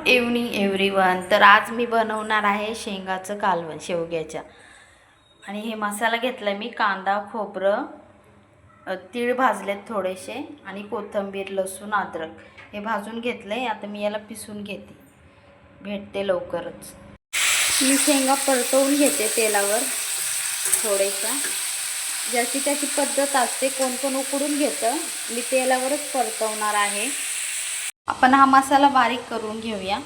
Good evening everyone तर आज मी बनवणार आहे शेंगाचं कालवण शेवग्याच्या. आणि हे मसाला घेतला मी कांदा खोबरं तीळ भाजलेत थोडेसे आणि कोथिंबीर लसूण अद्रक. हे भाजून घेतलं आहे आता मी याला पिसून घेते. भेटते लवकरच. मी शेंगा परतवून घेते तेलावर थोडेसा. ज्याची त्याची पद्धत असते कोण कोण उकडून घेतं मी तेलावरच परतवणार आहे. आपण हा मसाला बारीक करून घेऊया.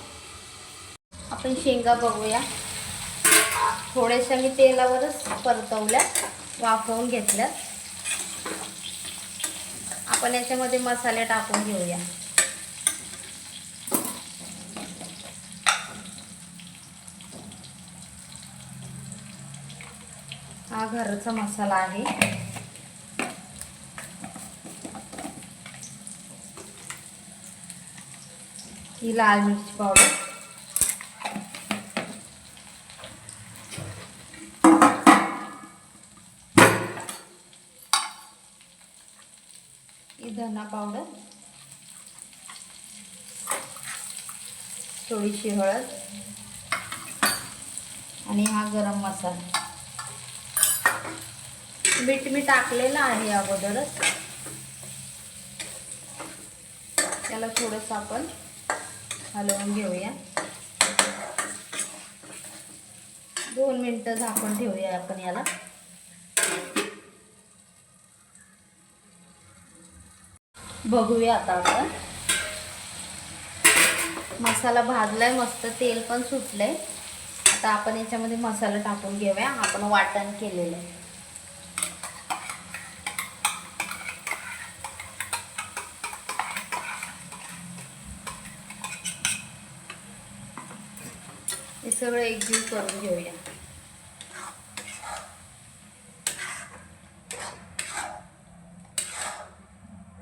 आपण शेंगा बघूया. थोड्याशा मी तेलावरच परतवल्या वाफवून घेतल्या. आपण याच्यामध्ये मसाले टाकून घेऊया. हा घरचा मसाला आहे. ही लाल मिरची पावडर. ही धना पावडर. थोडीशी हळद. आणि हा गरम मसाला. मीठ मी टाकलेलं आहे अगोदरच. त्याला थोडंसं आपण हलवून घेऊया. दोन मिनटं झाकून ठेवूया आपण याला. बघूया आता आपण. मसाला भाजलाय मस्त तेल पण सुटलंय. आता आपण याच्यामध्ये मसाला टाकून घेऊया. आपण वाटण केलेलं आहे. हे सगळं एकजीव करून घेऊया.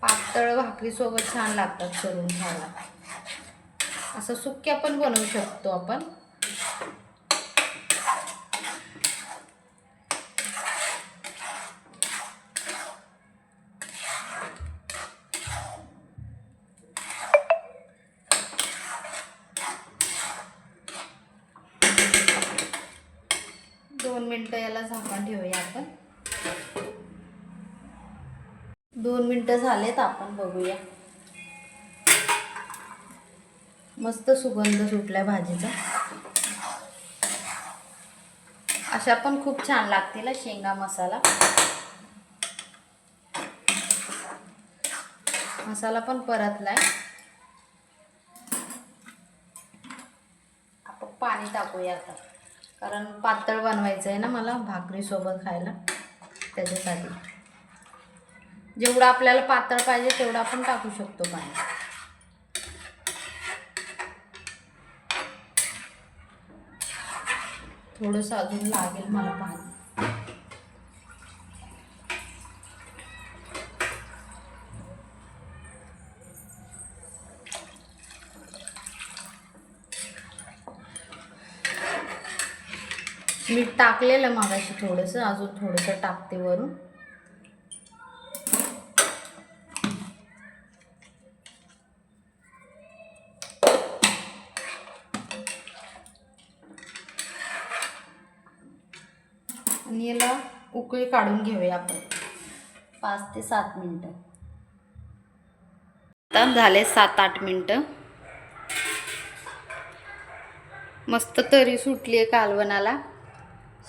पातळ भाकरीसोबत छान लागतात करून खायला. असं सुक्या पण बनवू शकतो आपण दोन मिनटं याला झाकण ठेवूया आपण. दोन मिनटं झालेत आपण बघूया. मस्त सुगंध सुटलाय भाजीचा. अशा पण खूप छान लागतील शेंगा मसाला. मसाला पण परतलाय. आपण पाणी टाकूया आता. कारण पातळ बनवायचं आहे ना मला भाकरीसोबत खायला त्याच्यासाठी. जेवढं आपल्याला पातळ पाहिजे तेवढं आपण टाकू शकतो पाणी. थोडंसं अजून लागेल मला पाणी. मीठ टाकलेलं मागाशी थोडंसं अजून थोडंसं टाकते वरून. आणि याला उकळी काढून घेऊया आपण. पाच ते सात मिनटं. आता झाले सात आठ मिनटं. मस्त तरी सुटली आहे कालवणाला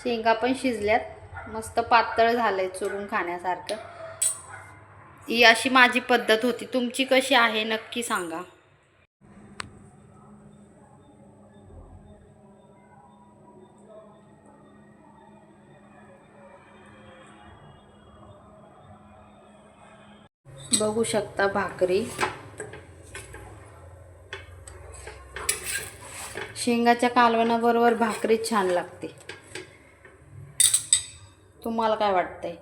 शेंगा पण शिजल्यात. मस्त पातळ झालंय चुरून खाण्यासारखं. ही अशी माझी पद्धत होती. तुमची कशी आहे नक्की सांगा. बघू शकता भाकरी. शेंगाच्या कालवणाबरोबर भाकरी छान लागते. तुम्हाला काय वाटतं आहे